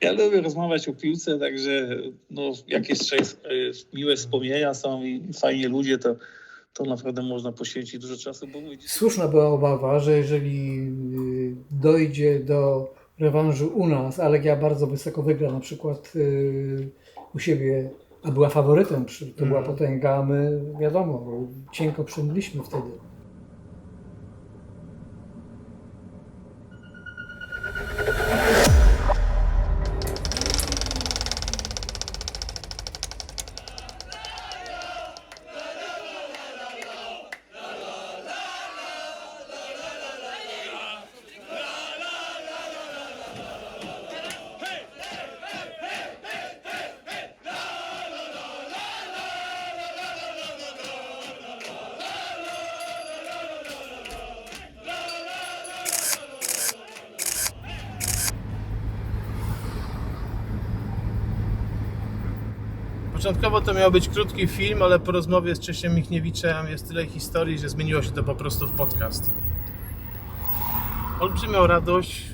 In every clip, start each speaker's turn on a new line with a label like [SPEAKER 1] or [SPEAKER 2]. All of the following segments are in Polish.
[SPEAKER 1] Ja lubię rozmawiać o piłce, także no, jak jeszcze jest, e, miłe wspomnienia są i fajnie ludzie, to, to naprawdę można poświęcić dużo czasu, bo mówić.
[SPEAKER 2] Słuszna była obawa, że jeżeli y, dojdzie do rewanżu u nas, a Legia bardzo wysoko wygra na przykład y, u siebie, a była faworytem, to była
[SPEAKER 3] Mhm.
[SPEAKER 2] potęga, my wiadomo, cienko przemyliśmy wtedy.
[SPEAKER 3] Początkowo to miał być krótki film, ale po rozmowie z Czesiem Michniewiczem jest tyle historii, że zmieniło się to po prostu w podcast. Olbrzymią radość,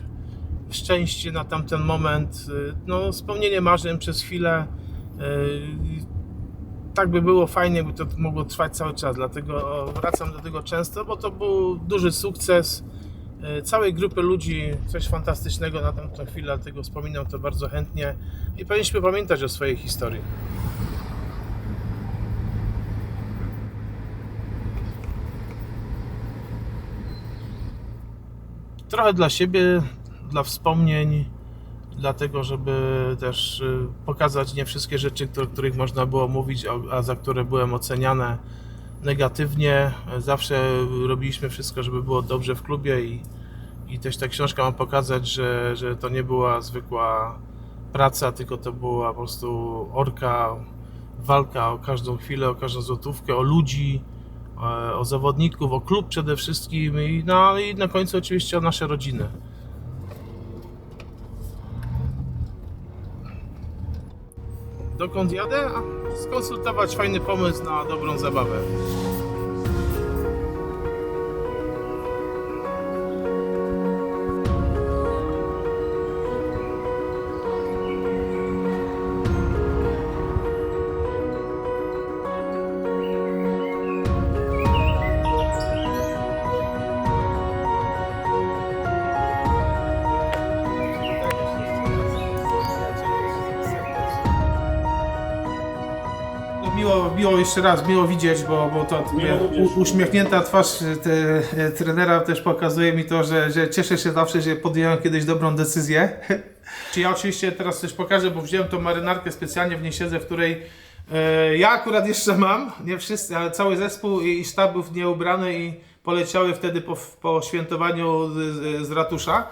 [SPEAKER 3] szczęście na tamten moment, y, no spełnienie marzeń przez chwilę. y, Tak by było fajnie, by to mogło trwać cały czas, dlatego wracam do tego często, bo to był duży sukces y, całej grupy ludzi, coś fantastycznego na tamtą chwilę, dlatego wspominam to bardzo chętnie i powinniśmy pamiętać o swojej historii. Trochę dla siebie, dla wspomnień, dlatego, żeby też y, pokazać nie wszystkie rzeczy, o których można było mówić, a- za które byłem oceniane negatywnie. Zawsze robiliśmy wszystko, żeby było dobrze w klubie i, i też ta książka ma pokazać, że, że to nie była zwykła praca, tylko to była po prostu orka, walka o każdą chwilę, o każdą złotówkę, o ludzi, o zawodników, o klub przede wszystkim i, no, i na końcu oczywiście o nasze rodziny. Dokąd jadę? Skonsultować fajny pomysł na dobrą zabawę. Miło, jeszcze raz, miło widzieć, bo, bo to
[SPEAKER 1] Miło
[SPEAKER 3] u, uśmiechnięta twarz te, e, trenera też pokazuje mi to, że, że cieszę się zawsze, że podjąłem kiedyś dobrą decyzję. Czy ja oczywiście teraz coś pokażę, bo wziąłem tą marynarkę specjalnie, w niej siedzę, w której e, ja akurat jeszcze mam, nie wszyscy, ale cały zespół i, i sztab był w nie ubrany i poleciały wtedy po, po świętowaniu z, z ratusza.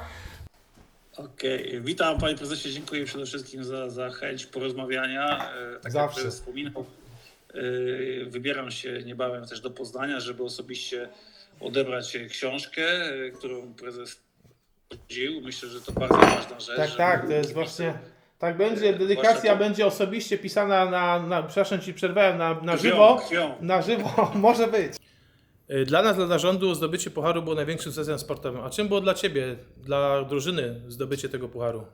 [SPEAKER 1] Okej, witam panie prezesie, dziękuję przede wszystkim za, za chęć porozmawiania. E, Tak
[SPEAKER 3] Zawsze.
[SPEAKER 1] jak wspominał, e, wybieram się niebawem też do Poznania, żeby osobiście odebrać książkę, e, którą prezes chodził. Myślę, że to bardzo ważna rzecz.
[SPEAKER 3] Tak, tak, to jest właśnie. Tak będzie,
[SPEAKER 1] E,
[SPEAKER 3] dedykacja
[SPEAKER 1] to-
[SPEAKER 3] będzie osobiście pisana na, na przepraszam ci przerwałem, na, na
[SPEAKER 1] Krwią,
[SPEAKER 3] żywo.
[SPEAKER 1] krwią.
[SPEAKER 3] Na żywo może być. Dla nas, dla zarządu, zdobycie pucharu było największym sukcesem sportowym. A czym było dla ciebie, dla drużyny, zdobycie tego pucharu?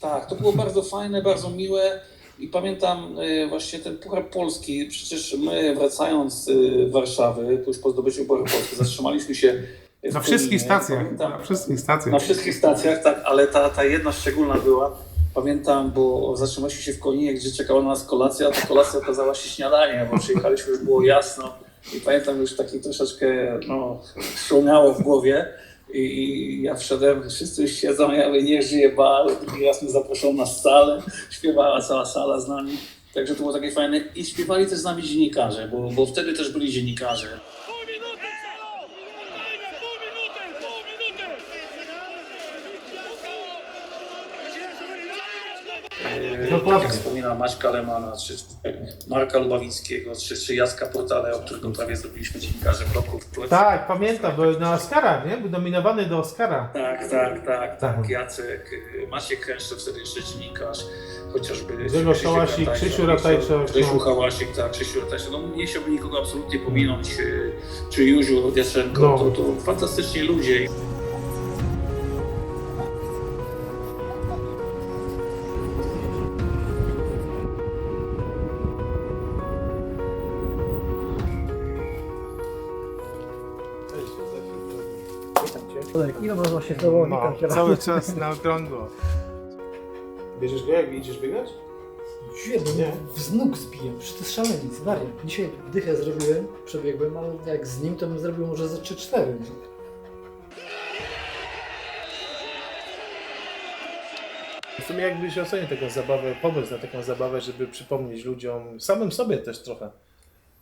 [SPEAKER 4] Tak, to było bardzo fajne, bardzo miłe i pamiętam y, właśnie ten Puchar Polski, przecież my wracając y, z Warszawy, tuż po zdobyciu Pucharu Polski, zatrzymaliśmy się
[SPEAKER 3] Na wszystkich stacjach.
[SPEAKER 4] Pamiętam,
[SPEAKER 3] Na wszystkich stacjach.
[SPEAKER 4] na wszystkich stacjach, tak, ale ta, ta jedna szczególna była, pamiętam, bo zatrzymaliśmy się w Koninie, gdzie czekała na nas kolacja, a ta kolacja okazała się śniadanie, bo przyjechaliśmy, już było jasno i pamiętam już taki troszeczkę, no, szumniało w głowie. I, ja wszedłem, wszyscy już siedzą, ja mówię, niech żyje bal, drugi raz mnie zaproszono na salę, śpiewała cała sala z nami, także to było takie fajne. I śpiewali też z nami dziennikarze, bo, bo wtedy też byli dziennikarze.
[SPEAKER 5] Pół
[SPEAKER 1] wspominała Maćka Lemana, czy Marka Lubawickiego, czy, czy Jacka Portale, o którego prawie zrobiliśmy dziennikarze bloków.
[SPEAKER 3] Tak, pamiętam, bo na Oscara, nie? Był nominowany do Oscara.
[SPEAKER 1] Tak, tak, tak,
[SPEAKER 3] Tak.
[SPEAKER 1] tak. Jacek, y, Maciek Kręszczak, wtedy jeszcze dziennikarz, chociażby
[SPEAKER 3] Grzegorz Hałasik, Krzysiu Ratajczak,
[SPEAKER 1] Krzysiu
[SPEAKER 3] no.
[SPEAKER 1] Hałasik, tak, Krzysiu Ratajczak. No nie chciałbym nikogo absolutnie pominąć, y, czy Józiu Jaszenko,
[SPEAKER 3] No.
[SPEAKER 1] to, to fantastyczni ludzie.
[SPEAKER 2] Olek, ile można się to
[SPEAKER 3] No, cały czas na okrągło. Bierzesz go jak idziesz biegać?
[SPEAKER 2] Świetnie,
[SPEAKER 3] Nie.
[SPEAKER 2] z nóg zbijam, przecież to jest szaleniec, wariant. Dzisiaj dychę zrobiłem, przebiegłem, ale jak z nim to bym zrobił może za 3-4.
[SPEAKER 3] W sumie jakbyś ocenił taką zabawę, pomysł na taką zabawę, żeby przypomnieć ludziom, samym sobie też trochę.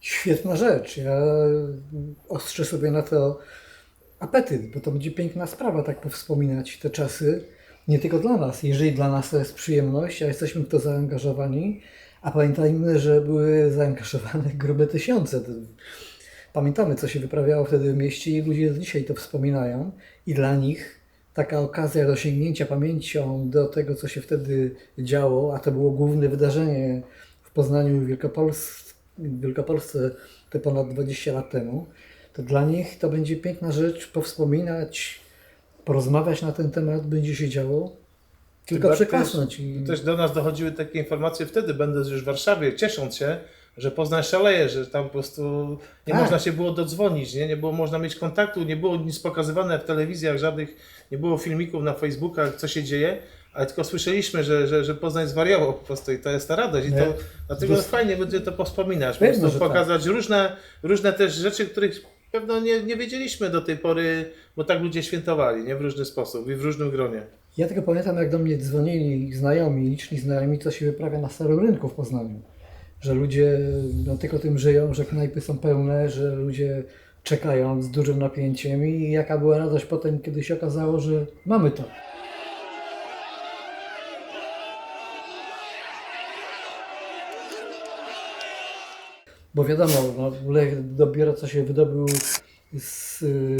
[SPEAKER 2] Świetna rzecz. Ja ostrzę sobie na to apetyt, bo to będzie piękna sprawa, tak powspominać te czasy. Nie tylko dla nas. Jeżeli dla nas to jest przyjemność, a jesteśmy w to zaangażowani, a pamiętajmy, że były zaangażowane grube tysiące. Pamiętamy, co się wyprawiało wtedy w mieście i ludzie dzisiaj to wspominają. I dla nich taka okazja do sięgnięcia pamięcią do tego, co się wtedy działo, a to było główne wydarzenie w Poznaniu i Wielkopols- w Wielkopolsce te ponad 20 lat temu, to dla nich to będzie piękna rzecz powspominać, porozmawiać na ten temat, będzie się działo. Tylko przeklasnąć. I...
[SPEAKER 3] Też do nas dochodziły takie informacje wtedy, będąc już w Warszawie, ciesząc się, że Poznań szaleje, że tam po prostu nie
[SPEAKER 2] Tak.
[SPEAKER 3] można się było dodzwonić, nie? nie było można mieć kontaktu, nie było nic pokazywane w telewizjach, żadnych, nie było filmików na Facebookach, co się dzieje, ale tylko słyszeliśmy, że, że, że Poznań zwariował po prostu i to jest ta radość. I
[SPEAKER 2] Nie.
[SPEAKER 3] to, dlatego
[SPEAKER 2] Dos-
[SPEAKER 3] fajnie będzie to powspominać, po prostu
[SPEAKER 2] tak.
[SPEAKER 3] pokazać różne, różne też rzeczy, których pewno nie, nie wiedzieliśmy do tej pory, bo tak ludzie świętowali, nie? W różny sposób i w różnym gronie.
[SPEAKER 2] Ja tylko pamiętam, jak do mnie dzwonili znajomi, liczni znajomi, co się wyprawia na Starym Rynku w Poznaniu. Że ludzie no, tylko tym żyją, że knajpy są pełne, że ludzie czekają z dużym napięciem i jaka była radość potem, kiedy się okazało, że mamy to. Bo wiadomo, no, Lech dopiero co się wydobył z y,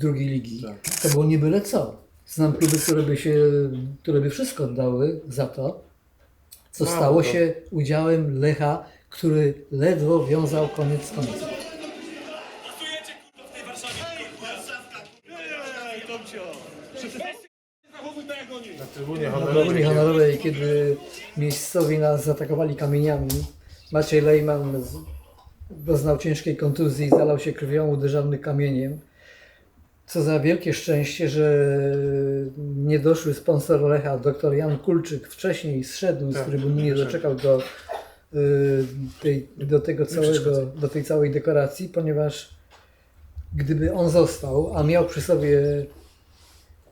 [SPEAKER 2] drugiej ligi. To było nie byle co. Znam kluby, które by, się, które by wszystko oddały za to, co
[SPEAKER 3] Mało
[SPEAKER 2] stało
[SPEAKER 3] to.
[SPEAKER 2] się udziałem Lecha, który ledwo wiązał koniec z końcem.
[SPEAKER 5] Tak.
[SPEAKER 3] Na trybunie
[SPEAKER 2] Na
[SPEAKER 3] honorowej.
[SPEAKER 2] trybunie honorowej, kiedy miejscowi nas zaatakowali kamieniami, Maciej Lejman doznał ciężkiej kontuzji, zalał się krwią uderzony kamieniem. Co za wielkie szczęście, że niedoszły sponsor Lecha, dr Jan Kulczyk, wcześniej zszedł z
[SPEAKER 3] Tak,
[SPEAKER 2] trybuny, nie doczekał do, y, tej, do tego całego, do tej całej dekoracji, ponieważ gdyby on został, a miał przy sobie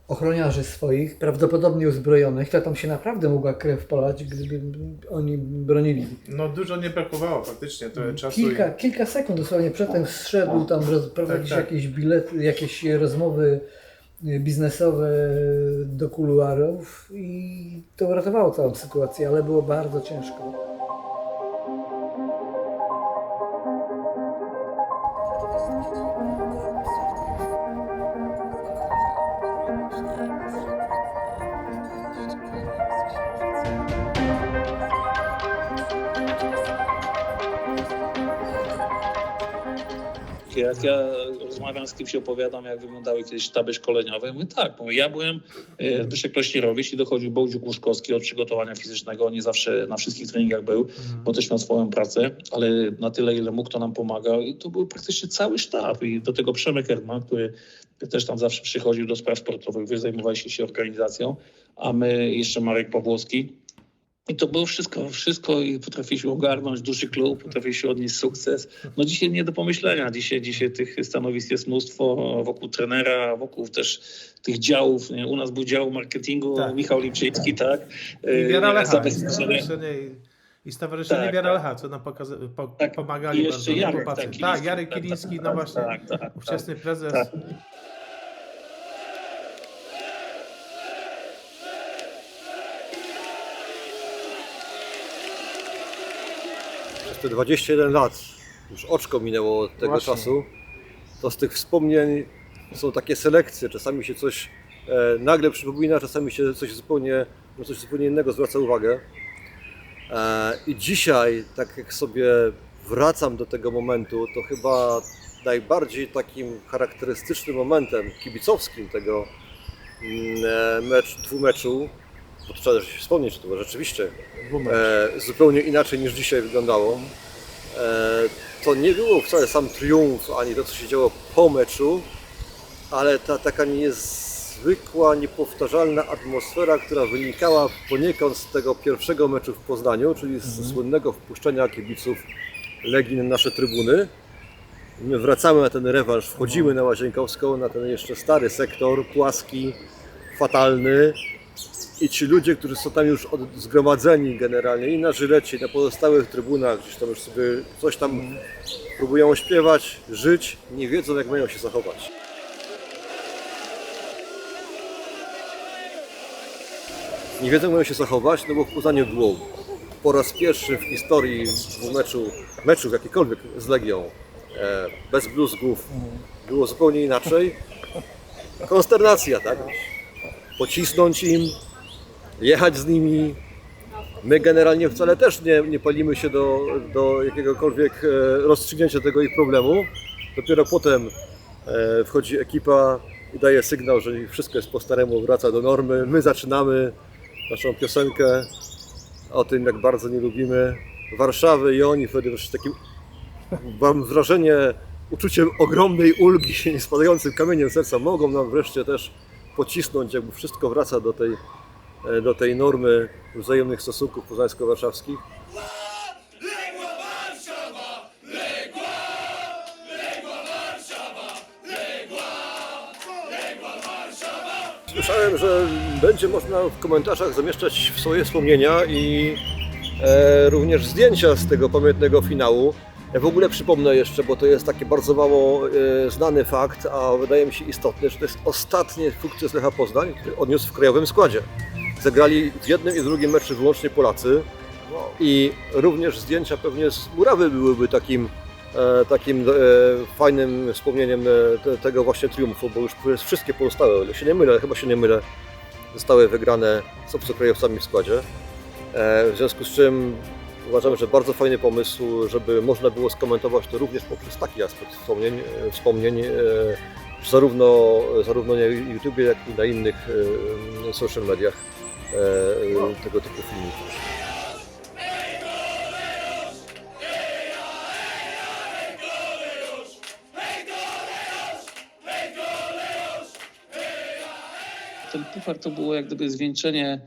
[SPEAKER 2] ochroniarzy swoich, prawdopodobnie uzbrojonych, to tam się naprawdę mogła krew polać, gdyby oni bronili.
[SPEAKER 3] No dużo nie brakowało faktycznie, trochę czasu.
[SPEAKER 2] Kilka, kilka sekund dosłownie przedtem zszedł tam roz, prowadzić
[SPEAKER 3] tak.
[SPEAKER 2] jakieś bilety, jakieś rozmowy y, biznesowe do kuluarów i to uratowało całą sytuację, ale było bardzo ciężko.
[SPEAKER 1] Jak ja rozmawiam z kimś, opowiadam, jak wyglądały kiedyś sztaby szkoleniowe, mówię tak, mówię, ja byłem e, Zbyszek Klośnierowicz i dochodził Bołdziuk Łuszkowski od przygotowania fizycznego, nie zawsze na wszystkich treningach był, bo też miał swoją pracę, ale na tyle, ile mógł, to nam pomagał i to był praktycznie cały sztab i do tego Przemek Erdman, który też tam zawsze przychodził do spraw sportowych, wy zajmowaliście się organizacją, a my jeszcze Marek Pawłowski, i to było wszystko, wszystko i potrafiliśmy ogarnąć duży klub, potrafiliśmy odnieść sukces. No dzisiaj nie do pomyślenia, dzisiaj, dzisiaj tych stanowisk jest mnóstwo wokół trenera, wokół też tych działów. Nie? U nas był dział marketingu,
[SPEAKER 3] Tak.
[SPEAKER 1] Michał Lipczyński, tak?
[SPEAKER 3] I Wiara
[SPEAKER 1] E,
[SPEAKER 3] Lecha, i stowarzyszenie,
[SPEAKER 1] Tak,
[SPEAKER 3] Wiara
[SPEAKER 1] tak.
[SPEAKER 3] Lecha, co nam pokaza- po,
[SPEAKER 1] Tak.
[SPEAKER 3] pomagali
[SPEAKER 1] I jeszcze
[SPEAKER 3] bardzo
[SPEAKER 1] Jarek
[SPEAKER 3] Tak, Jarek
[SPEAKER 1] tak,
[SPEAKER 3] Kiliński,
[SPEAKER 1] tak,
[SPEAKER 3] no
[SPEAKER 1] tak,
[SPEAKER 3] właśnie,
[SPEAKER 1] tak, tak, tak.
[SPEAKER 3] ówczesny prezes.
[SPEAKER 6] Te 21 lat, już oczko minęło od tego
[SPEAKER 3] Właśnie.
[SPEAKER 6] czasu, to z tych wspomnień są takie selekcje. Czasami się coś e, nagle przypomina, czasami się coś zupełnie, na coś zupełnie innego zwraca uwagę. E, I dzisiaj, tak jak sobie wracam do tego momentu, to chyba najbardziej takim charakterystycznym momentem kibicowskim tego mm, e, mecz, dwumeczu, bo to trzeba też wspomnieć, że to było rzeczywiście e, zupełnie inaczej niż dzisiaj wyglądało. E, to nie było wcale sam triumf, ani to, co się działo po meczu, ale ta taka niezwykła, niepowtarzalna atmosfera, która wynikała poniekąd z tego pierwszego meczu w Poznaniu, czyli z słynnego wpuszczenia kibiców Legii na nasze trybuny. My wracamy na ten rewanż, wchodzimy na Łazienkowską, na ten jeszcze stary sektor, płaski, fatalny. I ci ludzie, którzy są tam już od, zgromadzeni generalnie i na żylecie, i na pozostałych trybunach, gdzieś tam już sobie coś tam próbują śpiewać, żyć, nie wiedzą jak mają się zachować. Nie wiedzą jak mają się zachować, no bo w Poznaniu było po raz pierwszy w historii meczu, meczów jakikolwiek z Legią, e, bez bluzgów, było zupełnie inaczej. Konsternacja, tak? Pocisnąć im, jechać z nimi. My generalnie wcale też nie, nie palimy się do, do jakiegokolwiek e, rozstrzygnięcia tego ich problemu. Dopiero potem e, wchodzi ekipa i daje sygnał, że wszystko jest po staremu, wraca do normy. My zaczynamy naszą piosenkę o tym, jak bardzo nie lubimy Warszawy i oni wtedy już takim, mam wrażenie, uczuciem ogromnej ulgi, spadającym kamieniem serca, mogą nam wreszcie też pocisnąć, jakby wszystko wraca do tej, do tej normy wzajemnych stosunków poznańsko-warszawskich. Słyszałem, że będzie można w komentarzach zamieszczać swoje wspomnienia i e, również zdjęcia z tego pamiętnego finału. Ja w ogóle przypomnę jeszcze, bo to jest taki bardzo mało e, znany fakt, a wydaje mi się istotny, że to jest ostatni sukces Lecha Poznań, który odniósł w krajowym składzie. Zagrali w jednym i drugim meczu wyłącznie Polacy i również zdjęcia pewnie z Murawy byłyby takim, e, takim e, fajnym wspomnieniem e, te, tego właśnie triumfu, bo już wszystkie pozostałe, o ile się nie mylę, chyba się nie mylę, zostały wygrane z obcokrajowcami w składzie. E, w związku z czym uważam, że bardzo fajny pomysł, żeby można było skomentować to również poprzez taki aspekt wspomnień, e, wspomnień e, zarówno, zarówno na YouTube, jak i na innych e, social mediach tego typu filmików.
[SPEAKER 1] ten puchar to było jak gdyby zwieńczenie e,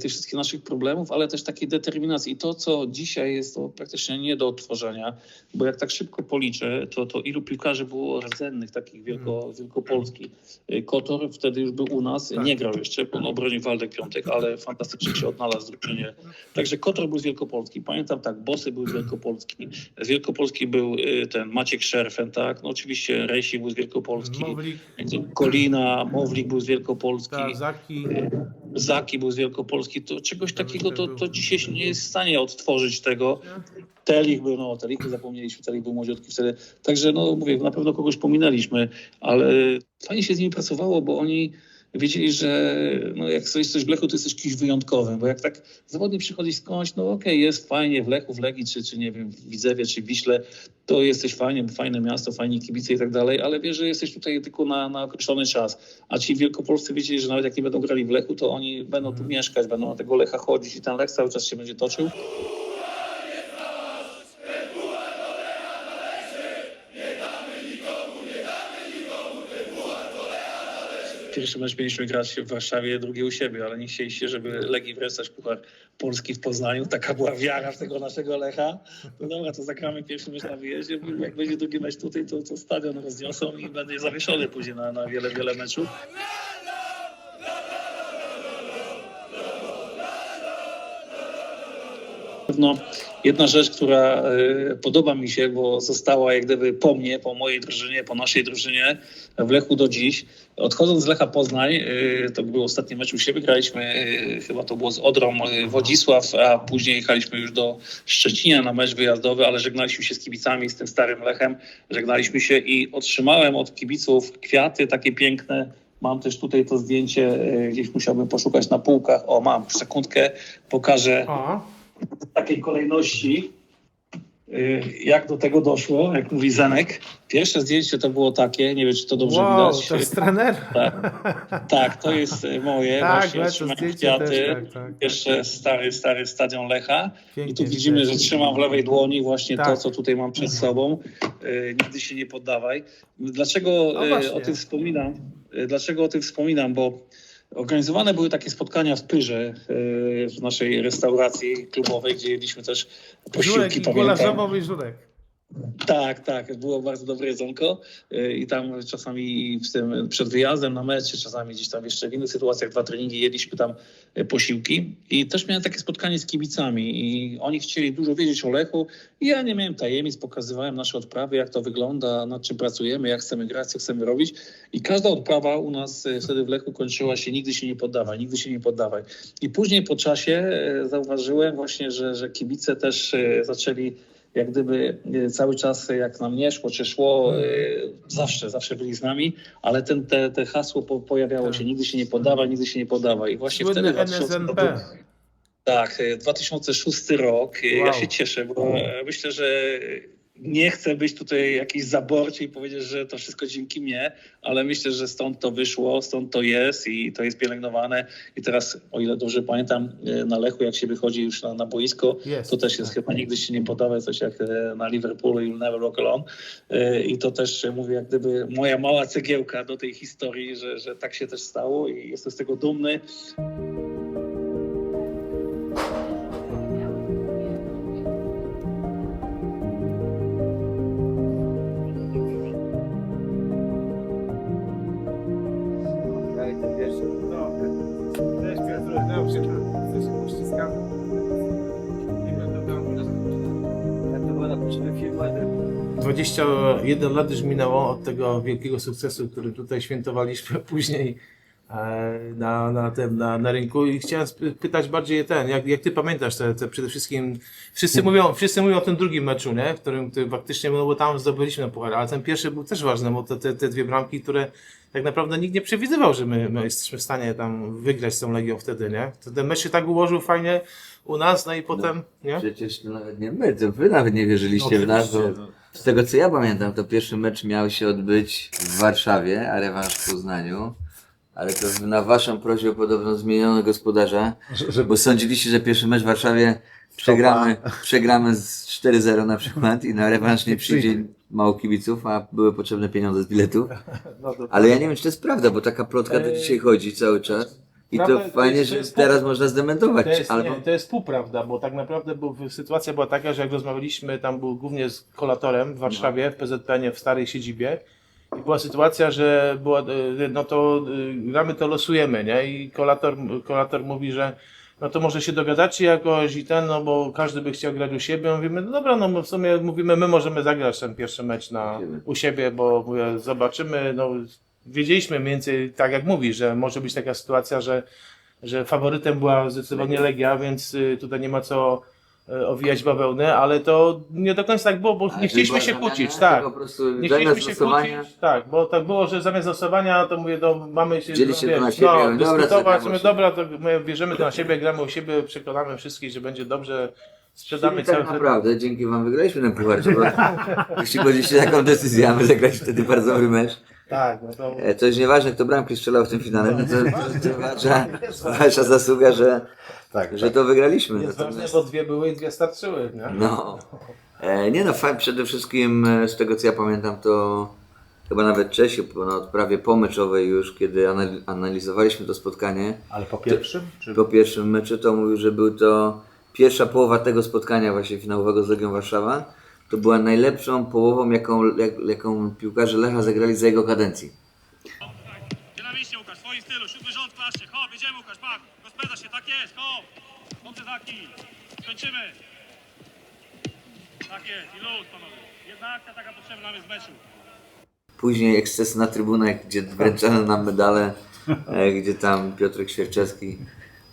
[SPEAKER 1] tych wszystkich naszych problemów, ale też takiej determinacji. I to, co dzisiaj jest, to praktycznie nie do odtworzenia, bo jak tak szybko policzę, to, to ilu piłkarzy było rdzennych, takich wielko, wielkopolskich. E, Kotor wtedy już był u nas,
[SPEAKER 3] Tak.
[SPEAKER 1] nie grał jeszcze, on obronił Waldek Piątek, ale fantastycznie się odnalazł w drużynie. Także Kotor był z Wielkopolski. Pamiętam tak, Bosy był z Wielkopolski. Z Wielkopolski był e, ten Maciek Szerfen, tak? No oczywiście Rejsi był z Wielkopolski.
[SPEAKER 3] Mowlik,
[SPEAKER 1] Kolina, Mowlik był z Wielkopolski.
[SPEAKER 3] tak, Zaki.
[SPEAKER 1] Był z Wielkopolski, to czegoś takiego to, to dzisiaj się nie jest w stanie odtworzyć tego. Telich był, no Telich zapomnieliśmy, Telich był młodziutki wtedy. Także no mówię, na pewno kogoś pominęliśmy, ale fajnie się z nimi pracowało, bo oni wiedzieli, że no jak coś, coś w Lechu, to jesteś kimś wyjątkowym, bo jak tak zawodnik przychodzi skądś, no okej, jest fajnie w Lechu, w Legii, czy, czy nie wiem, w Widzewie, czy w Wiśle, to jesteś fajnie, fajne miasto, fajni kibice i tak dalej, ale wiesz, że jesteś tutaj tylko na, na określony czas. A ci wielkopolscy wiedzieli, że nawet jak nie będą grali w Lechu, to oni będą tu mieszkać, będą na tego Lecha chodzić i ten Lech cały czas się będzie toczył. Pierwszy mecz mieliśmy grać w Warszawie, drugi u siebie, ale nie chcieliście, żeby Legii wreszcie Puchar Polski w Poznaniu. Taka była wiara w tego naszego Lecha. No dobra, to zagramy pierwszy mecz na wyjeździe. Jak będzie drugi mecz tutaj, to, to stadion rozniosą i będę zawieszony później na, na wiele, wiele meczów. Pewno jedna rzecz, która e, podoba mi się, bo została jak gdyby po mnie, po mojej drużynie, po naszej drużynie w Lechu do dziś. Odchodząc z Lecha Poznań, e, to był ostatni mecz u siebie, graliśmy, e, chyba to było z Odrą Wodzisław, a później jechaliśmy już do Szczecina na mecz wyjazdowy, ale żegnaliśmy się z kibicami, z tym starym Lechem, żegnaliśmy się i otrzymałem od kibiców kwiaty takie piękne, Mam też tutaj to zdjęcie, gdzieś musiałbym poszukać na półkach. O, mam, sekundkę, pokażę takiej kolejności. y, jak do tego doszło, jak mówi Zenek. Pierwsze zdjęcie to było takie, nie wiem czy to dobrze
[SPEAKER 3] wow,
[SPEAKER 1] widać.
[SPEAKER 3] to jest trener.
[SPEAKER 1] Tak, tak, to jest y, moje,
[SPEAKER 3] Tak,
[SPEAKER 1] właśnie
[SPEAKER 3] zdjęcie
[SPEAKER 1] kwiaty.
[SPEAKER 3] też, tak, tak.
[SPEAKER 1] Jeszcze stary, stary stadion Lecha. I
[SPEAKER 3] Pięknie
[SPEAKER 1] tu widzimy, że trzymam w lewej dłoni właśnie
[SPEAKER 3] Tak.
[SPEAKER 1] to, co tutaj mam przed sobą. Y, nigdy się nie poddawaj. Dlaczego
[SPEAKER 3] No właśnie.
[SPEAKER 1] o tym wspominam? Dlaczego o tym wspominam? Bo organizowane były takie spotkania w Pyrze, y, w naszej restauracji klubowej, gdzie jedliśmy też
[SPEAKER 3] Żurek
[SPEAKER 1] posiłki,
[SPEAKER 3] i
[SPEAKER 1] pamiętam.
[SPEAKER 3] gulaszowy i żurek.
[SPEAKER 1] Tak, tak, było bardzo dobre jedzonko y, i tam czasami w tym, przed wyjazdem na mecz, czasami gdzieś tam jeszcze w innych sytuacjach, dwa treningi, jedliśmy tam y, posiłki. I też miałem takie spotkanie z kibicami i oni chcieli dużo wiedzieć o Lechu. I ja nie miałem tajemnic, pokazywałem nasze odprawy, jak to wygląda, nad czym pracujemy, jak chcemy grać, co chcemy robić. I każda odprawa u nas y, wtedy w Lechu kończyła się nigdy się nie poddawaj, nigdy się nie poddawaj. I później po czasie zauważyłem właśnie, że, że kibice też zaczęli jak gdyby e, cały czas e, jak nam nie szło, czy szło, e, zawsze, zawsze byli z nami, ale ten, te, te hasło po, pojawiało się, nigdy się nie poddawaj, nigdy się nie poddawaj. I właśnie
[SPEAKER 3] Słynny
[SPEAKER 1] wtedy 2000
[SPEAKER 3] NSNP.
[SPEAKER 1] tak, e, 2006 rok. E, Ja
[SPEAKER 3] Wow.
[SPEAKER 1] się cieszę, bo e, myślę, że nie chcę być tutaj jakiś zaborczy i powiedzieć, że to wszystko dzięki mnie, ale myślę, że stąd to wyszło, stąd to jest i to jest pielęgnowane. I teraz, o ile dobrze pamiętam, e, na Lechu, jak się wychodzi już na, na boisko,
[SPEAKER 3] Jest.
[SPEAKER 1] to też jest
[SPEAKER 3] tak.
[SPEAKER 1] chyba nigdy się nie poddawaj, coś jak e, na Liverpoolu You'll Never Walk Alone. E, I to też mówię, jak gdyby moja mała cegiełka do tej historii, że, że tak się też stało i jestem z tego dumny.
[SPEAKER 3] No, się uściskamy. Nie będę tam.
[SPEAKER 6] To było na potrzeby filmu,
[SPEAKER 3] 21 lat już minęło od tego wielkiego sukcesu, który tutaj świętowaliśmy później na, na, tym, na, na rynku i chciałem pytać bardziej ten, jak, jak ty pamiętasz te, te przede wszystkim, wszyscy mówią, wszyscy mówią o tym drugim meczu, nie? w którym ty faktycznie, no bo tam zdobyliśmy puchar, ale ten pierwszy był też ważny, bo te, te, te dwie bramki, które tak naprawdę nikt nie przewidywał, że my, my jesteśmy w stanie tam wygrać z tą Legią wtedy, nie? To ten mecz się tak ułożył fajnie u nas, no i potem, nie?
[SPEAKER 7] Przecież nawet nie my, to wy nawet nie wierzyliście w nas. Bo z tego co ja pamiętam, to pierwszy mecz miał się odbyć w Warszawie, a rewanż w Poznaniu. Ale to na waszą prośbę podobno zmieniono gospodarza, bo sądziliście, że pierwszy mecz w Warszawie przegramy, przegramy z 4-0 na przykład i na rewanż nie przyjdzie mało kibiców, a były potrzebne pieniądze z biletów.
[SPEAKER 3] No to,
[SPEAKER 7] Ale ja nie wiem, czy to jest prawda, bo taka plotka do dzisiaj chodzi cały czas. I to
[SPEAKER 3] Prawda, to
[SPEAKER 7] fajnie,
[SPEAKER 3] jest- to
[SPEAKER 7] że
[SPEAKER 3] jest
[SPEAKER 7] teraz można zdementować.
[SPEAKER 3] To jest,
[SPEAKER 7] albo...
[SPEAKER 3] nie, to jest półprawda, bo tak naprawdę był, sytuacja była taka, że jak rozmawialiśmy, tam był głównie z kolatorem w Warszawie, w PZPN-ie, w starej siedzibie. I była sytuacja, że była, y, no to y, gramy, to losujemy, nie? I kolator, kolator mówi, że no to może się dogadacie jakoś i ten, no bo każdy by chciał grać u siebie. Mówimy, no dobra, no w sumie mówimy, my możemy zagrać ten pierwszy mecz na, u siebie, bo mówię, zobaczymy, no wiedzieliśmy mniej więcej, tak jak mówi, że może być taka sytuacja, że że faworytem była zdecydowanie Legia, więc y, tutaj nie ma co y, owijać bawełny, ale to nie do końca tak było, bo nie
[SPEAKER 7] że
[SPEAKER 3] chcieliśmy się kłócić, tak.
[SPEAKER 7] Po prostu
[SPEAKER 3] Nie
[SPEAKER 7] zamiast
[SPEAKER 3] chcieliśmy się kłócić, tak, bo tak było, że zamiast losowania to mówię, no mamy się
[SPEAKER 7] Wzięliście
[SPEAKER 3] no,
[SPEAKER 7] to na siebie,
[SPEAKER 3] no,
[SPEAKER 7] dobra,
[SPEAKER 3] dyskutować,
[SPEAKER 7] zagramy
[SPEAKER 3] my
[SPEAKER 7] się.
[SPEAKER 3] dobra, to my bierzemy to na siebie, gramy u siebie, przekonamy wszystkich, że będzie dobrze, sprzedamy
[SPEAKER 7] Czyli
[SPEAKER 3] cały
[SPEAKER 7] tak naprawdę dzięki wam wygraliśmy ten puchar. bo Jeśli podjęliście taką decyzję, a my zagraliśmy wtedy bardzo dobry mecz.
[SPEAKER 3] Tak, no to...
[SPEAKER 7] E, To już nieważne, kto bramki strzelał w tym finale, no to, to, to wasza, wasza zasługa, że,
[SPEAKER 3] Tak,
[SPEAKER 7] że to wygraliśmy.
[SPEAKER 3] Jest ważne,
[SPEAKER 7] Natomiast,
[SPEAKER 3] bo dwie były i dwie starczyły, nie?
[SPEAKER 7] no, e, nie no, fa- przede wszystkim e, z tego co ja pamiętam, to chyba nawet Czesi po no, odprawie pomeczowej już, kiedy anal- analizowaliśmy to spotkanie,
[SPEAKER 3] Ale po pierwszym? Czy...
[SPEAKER 7] po pierwszym meczu, to mówił, że był to pierwsza połowa tego spotkania właśnie finałowego z Legią Warszawa. To była najlepszą połową, jaką, jak, jaką piłkarze Lecha zagrali za jego kadencji.
[SPEAKER 5] Dynamicznie Łukasz, w swoim stylu, siódmy rząd, patrzcie, hop, jedziemy Łukasz, pak, rozpędza się, tak jest, hop, dobrze Zaki, kończymy. Tak jest, i luz panowie, jedna akcja taka potrzebna nam jest w meczu.
[SPEAKER 7] Później eksces na trybunach, gdzie wręczano nam medale, e, gdzie tam Piotrek Świerczewski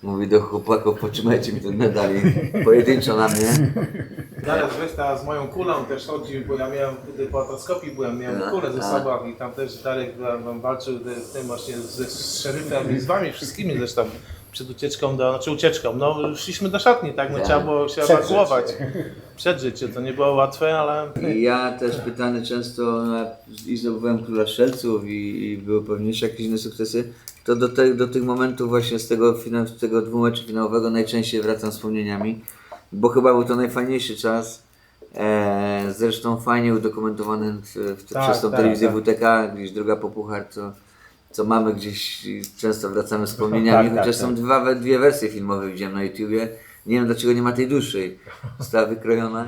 [SPEAKER 7] mówi do chłopaków, potrzymajcie mi ten medal i pojedynczo na mnie.
[SPEAKER 3] Darek Westa z moją kulą też chodził, bo ja miałem, gdy po atroskopii byłem, miałem
[SPEAKER 7] Tak,
[SPEAKER 3] kulę ze
[SPEAKER 7] tak.
[SPEAKER 3] sobą i tam też Darek tam walczył z tym właśnie ze z szeryfem i z wami wszystkimi zresztą przed ucieczką do, znaczy ucieczką, no szliśmy do szatni, tak, no
[SPEAKER 7] Tak.
[SPEAKER 3] trzeba było się ewakuować. Przeżyć to nie było łatwe, ale
[SPEAKER 7] I ja też pytany często na, i zdobywałem króla strzelców i, i były pewniejsze jakieś inne sukcesy, to do, te, do tych momentów właśnie z tego, fina- z tego dwumeczu finałowego najczęściej wracam wspomnieniami, bo chyba był to najfajniejszy czas. E, zresztą fajnie udokumentowany w, w,
[SPEAKER 3] Tak,
[SPEAKER 7] przez tą
[SPEAKER 3] tak,
[SPEAKER 7] telewizję
[SPEAKER 3] tak.
[SPEAKER 7] WTK, gdzieś druga po puchar, co, co mamy gdzieś często wracamy wspomnieniami,
[SPEAKER 8] Tak, tak,
[SPEAKER 7] chociaż są
[SPEAKER 8] tak.
[SPEAKER 7] dwa, dwie wersje filmowe widziałem na YouTubie. Nie wiem dlaczego nie ma tej dłuższej. Została wykrojona.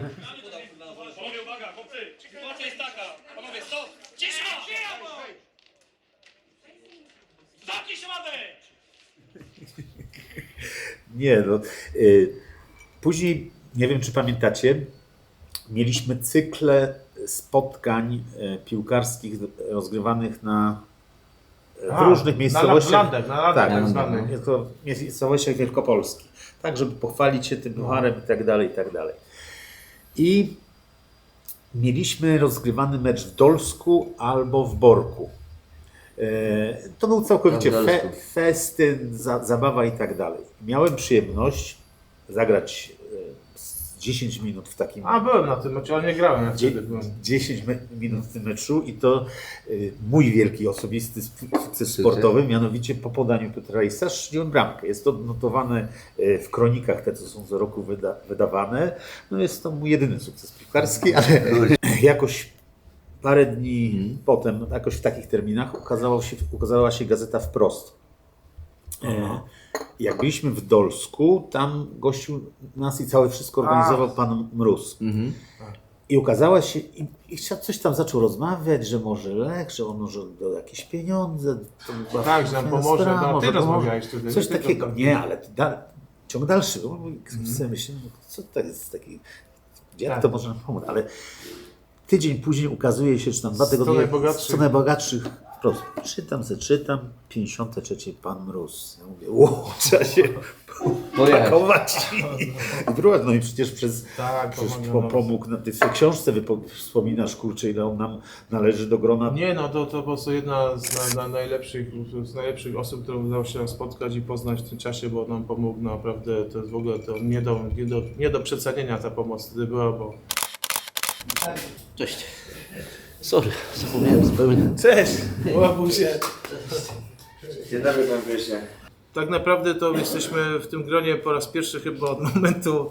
[SPEAKER 8] Nie, no. Y, później, nie wiem czy pamiętacie, mieliśmy cykle spotkań y, piłkarskich rozgrywanych na w
[SPEAKER 3] A,
[SPEAKER 8] różnych
[SPEAKER 3] na
[SPEAKER 8] miejscowościach.
[SPEAKER 3] landach, na landach
[SPEAKER 8] tak,
[SPEAKER 3] tak
[SPEAKER 8] jest to miejscowościach Wielkopolski. Tak, żeby pochwalić się tym pucharem i tak dalej, i tak dalej. I mieliśmy rozgrywany mecz w Dolsku albo w Borku. E, To był całkowicie fe, festyn, za, zabawa i tak dalej. Miałem przyjemność zagrać 10 minut w takim
[SPEAKER 3] A byłem na tym meczu, ale nie grałem wtedy byłem.
[SPEAKER 8] 10 me- minut w tym meczu i to y, mój wielki osobisty sukces sportowy, mianowicie po podaniu Piotra Issa strzeliłem bramkę. Jest to notowane y, w kronikach, te co są co roku wyda- wydawane. No jest to mój jedyny sukces piłkarski, ale jakoś parę dni potem, jakoś w takich terminach ukazało się, ukazała się gazeta Wprost. E, Jak byliśmy w Dolsku, tam gościu nas i całe wszystko organizował pan Mróz. I ukazała się, i, i chciał- coś tam zaczął rozmawiać, że może lek, że on może da jakieś pieniądze. To była
[SPEAKER 3] Tak, że nam
[SPEAKER 8] fajna
[SPEAKER 3] pomoże.
[SPEAKER 8] sprawa,
[SPEAKER 3] No, ty
[SPEAKER 8] może pomoże.
[SPEAKER 3] rozmawiałeś wtedy,
[SPEAKER 8] Coś
[SPEAKER 3] ty
[SPEAKER 8] takiego.
[SPEAKER 3] to-
[SPEAKER 8] Nie, ale da, ciąg dalszy.
[SPEAKER 3] Mhm.
[SPEAKER 8] sobie myślę, no, co to jest taki, jak
[SPEAKER 3] Tak.
[SPEAKER 8] to może nam pomóc? Ale tydzień później ukazuje się, czy tam dwa
[SPEAKER 3] Sto
[SPEAKER 8] tygodnie,
[SPEAKER 3] najbogatszych.
[SPEAKER 8] co najbogatszych. Prosto. Czytam czytam, 53 pan Mróz. Ja mówię, ło, trzeba się
[SPEAKER 7] Pojechać.
[SPEAKER 8] pakować i, próbować. No i przecież przez,
[SPEAKER 3] Tak,
[SPEAKER 8] przecież
[SPEAKER 3] pomagał
[SPEAKER 8] po,
[SPEAKER 3] nam.
[SPEAKER 8] pomógł, na tej książce wypo, wspominasz, kurczę, ile on nam należy do grona.
[SPEAKER 3] Nie no, to, to po prostu jedna z na, na najlepszych, z najlepszych osób, którą udało się spotkać i poznać w tym czasie, bo nam pomógł naprawdę, to jest w ogóle to nie do, nie do, nie do przecenienia ta pomoc wtedy była, bo...
[SPEAKER 9] Cześć. Sorry, zapomniałem zupełnie.
[SPEAKER 3] Cześć! Łabuzie!
[SPEAKER 7] Dzień dobry pan Krystian.
[SPEAKER 3] Tak naprawdę to jesteśmy w tym gronie po raz pierwszy chyba od momentu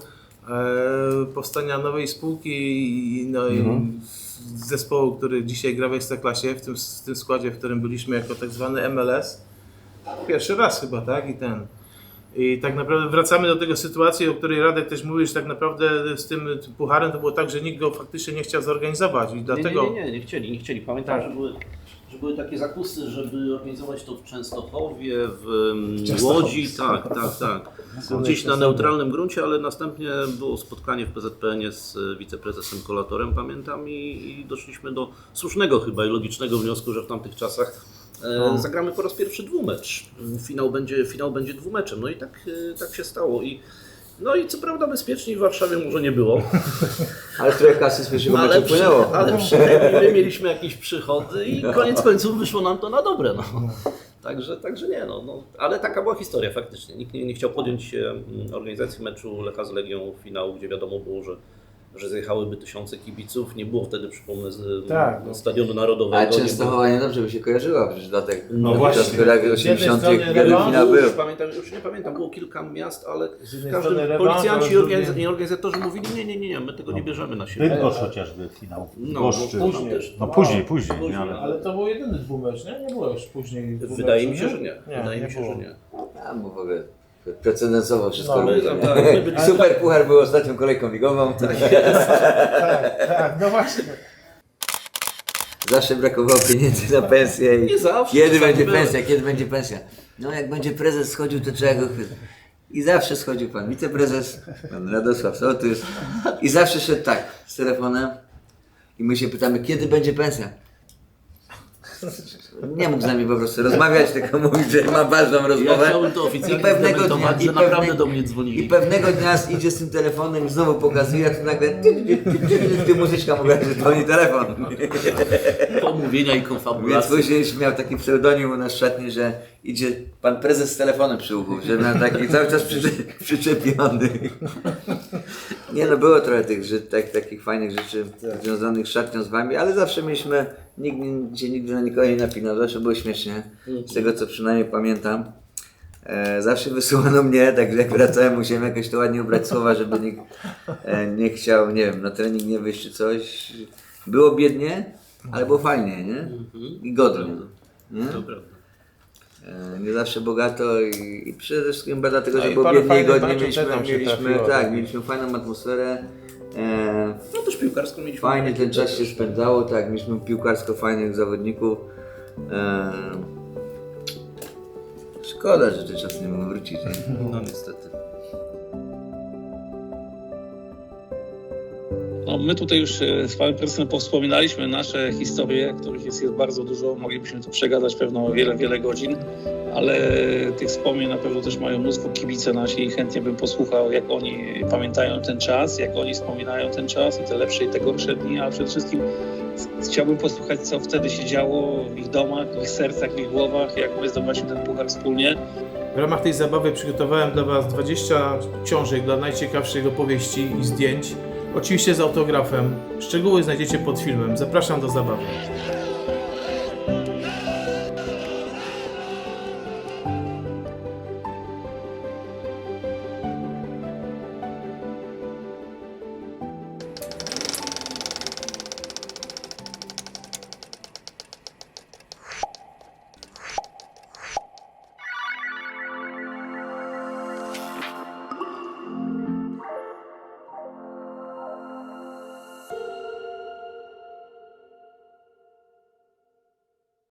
[SPEAKER 3] e, powstania nowej spółki i, no, i zespołu, który dzisiaj gra w Ekstraklasie, w tym, w tym składzie, w którym byliśmy jako tak zwany MLS. Pierwszy raz chyba, tak? I ten. I tak naprawdę wracamy do tego sytuacji, o której Radek też mówił, że tak naprawdę z tym pucharem to było tak, że nikt go faktycznie nie chciał zorganizować i dlatego...
[SPEAKER 9] Nie, nie, nie, nie chcieli, nie chcieli. Pamiętam,
[SPEAKER 3] Tak.
[SPEAKER 9] że, były, że były takie zakusy, żeby organizować to w Częstochowie, w em,
[SPEAKER 3] Częstochowie.
[SPEAKER 9] Łodzi, tak, tak, tak. Gdzieś na neutralnym gruncie, ale następnie było spotkanie w PZPN z wiceprezesem Kolatorem, pamiętam, i, i doszliśmy do słusznego chyba i logicznego wniosku, że w tamtych czasach e, zagramy po raz pierwszy dwumecz. Finał będzie, finał będzie dwumeczem. No i tak, e, tak się stało. I, no i co prawda bezpieczniej w Warszawie może nie było.
[SPEAKER 7] Ale trochę kasy z pierwszego
[SPEAKER 9] No,
[SPEAKER 7] meczu płynęło.
[SPEAKER 9] ale przynajmniej my mieliśmy jakieś przychody i koniec końców wyszło nam to na dobre. No. Także, także nie, no, no. Ale taka była historia faktycznie. Nikt nie, nie chciał podjąć się mm, organizacji meczu Lecha z Legią finału, gdzie wiadomo było, że, że zjechałyby tysiące kibiców. Nie było wtedy, przypomnę, z,
[SPEAKER 3] Tak, no.
[SPEAKER 9] stadionu narodowego.
[SPEAKER 7] Ale
[SPEAKER 9] nie było-
[SPEAKER 7] Częstochowa niedobrze by się kojarzyła, przecież dlatego.
[SPEAKER 9] No
[SPEAKER 3] właśnie.
[SPEAKER 7] W latach
[SPEAKER 3] Z jednej
[SPEAKER 7] 80.
[SPEAKER 3] strony
[SPEAKER 7] kiedy
[SPEAKER 3] rewanż,
[SPEAKER 7] finał był.
[SPEAKER 9] Już pamiętam, już nie pamiętam, było kilka miast, ale
[SPEAKER 3] rewanż,
[SPEAKER 9] policjanci i organiz- organizatorzy mówili, nie, nie, nie, nie, my tego nie bierzemy na siebie.
[SPEAKER 8] Bydgoszcz chociażby finał.
[SPEAKER 9] No, później też.
[SPEAKER 8] No później, później,
[SPEAKER 9] Później,
[SPEAKER 8] nie, ale...
[SPEAKER 3] Ale to był jedyny dwumecz, nie? Nie było już później
[SPEAKER 9] Wydaje mi się, że nie.
[SPEAKER 3] Nie,
[SPEAKER 9] Wydaje
[SPEAKER 3] nie
[SPEAKER 9] mi się,
[SPEAKER 3] było.
[SPEAKER 9] że nie.
[SPEAKER 7] A, bo w ogóle precedensowo wszystko
[SPEAKER 3] No,
[SPEAKER 9] tam, tak,
[SPEAKER 7] Super Puchar był ostatnią kolejką ligową.
[SPEAKER 3] Tak, tak, no właśnie.
[SPEAKER 7] Zawsze brakowało pieniędzy na pensję. I
[SPEAKER 9] Nie zawsze,
[SPEAKER 7] Kiedy będzie
[SPEAKER 9] były.
[SPEAKER 7] pensja, kiedy będzie pensja? No jak będzie prezes schodził, to trzeba go chwytać. I zawsze schodził pan wiceprezes, pan Radosław Sołtys. I zawsze szedł tak, z telefonem. I my się pytamy, kiedy będzie pensja? Nie mógł z nami po prostu rozmawiać, tylko mówił, że ma ważną
[SPEAKER 9] Ja
[SPEAKER 7] rozmowę.
[SPEAKER 9] chciałbym to oficjalnie
[SPEAKER 7] I pewnego dnia, i
[SPEAKER 9] że naprawdę
[SPEAKER 7] pewne-
[SPEAKER 9] do mnie
[SPEAKER 7] I
[SPEAKER 9] dzwonili.
[SPEAKER 7] pewnego dnia idzie z tym telefonem i znowu pokazuje, a tu nagle ty, ty, ty, ty, ty, ty muzyczka mu gra, że dzwoni telefon.
[SPEAKER 9] Pomówienia i
[SPEAKER 7] Więc
[SPEAKER 9] konfabulacji.
[SPEAKER 7] później już miał taki pseudonim u nas szatni, że idzie pan prezes z telefonem przy uchu, że miał taki cały czas przycze- przyczepiony. Nie no, było trochę tych tak, takich fajnych rzeczy związanych z szatnią z wami, ale zawsze mieliśmy, nikt nie- się nigdy na nikogo nie napinał, zawsze było śmiesznie, z tego co przynajmniej pamiętam. E, zawsze wysyłano mnie, także jak wracałem musiałem jakoś to ładnie ubrać słowa, żeby nikt e, nie chciał, nie wiem, na trening nie wyjść czy coś. Było biednie, ale było fajnie, nie? I godnie. Nie? E, nie zawsze bogato i, i przede wszystkim chyba dlatego,
[SPEAKER 3] No
[SPEAKER 7] że było
[SPEAKER 3] parę
[SPEAKER 7] biednie i
[SPEAKER 3] fajnych
[SPEAKER 7] godnie mieliśmy, mieliśmy,
[SPEAKER 3] trafiło,
[SPEAKER 7] tak,
[SPEAKER 3] tak.
[SPEAKER 7] mieliśmy fajną atmosferę. E,
[SPEAKER 9] No też piłkarsko mieliśmy.
[SPEAKER 7] fajnie ten czas się spędzało, tak, mieliśmy piłkarsko fajnych zawodników. E, szkoda, że te czasy nie mogą wrócić.
[SPEAKER 9] No niestety.
[SPEAKER 1] No, my tutaj już e, z panem prezydentem powspominaliśmy nasze historie, których jest, jest bardzo dużo. Moglibyśmy tu przegadać pewno wiele, wiele godzin, ale tych wspomnień na pewno też mają mnóstwo kibice nasi i chętnie bym posłuchał, jak oni pamiętają ten czas, jak oni wspominają ten czas i te lepsze i te gorsze dni, ale przede wszystkim chciałbym posłuchać, co wtedy się działo w ich domach, w ich sercach, w ich głowach, jak my zdobywaliśmy ten puchar wspólnie.
[SPEAKER 3] W ramach tej zabawy przygotowałem dla Was 20 książek dla najciekawszych opowieści i zdjęć. Oczywiście z autografem. Szczegóły znajdziecie pod filmem. Zapraszam do zabawy.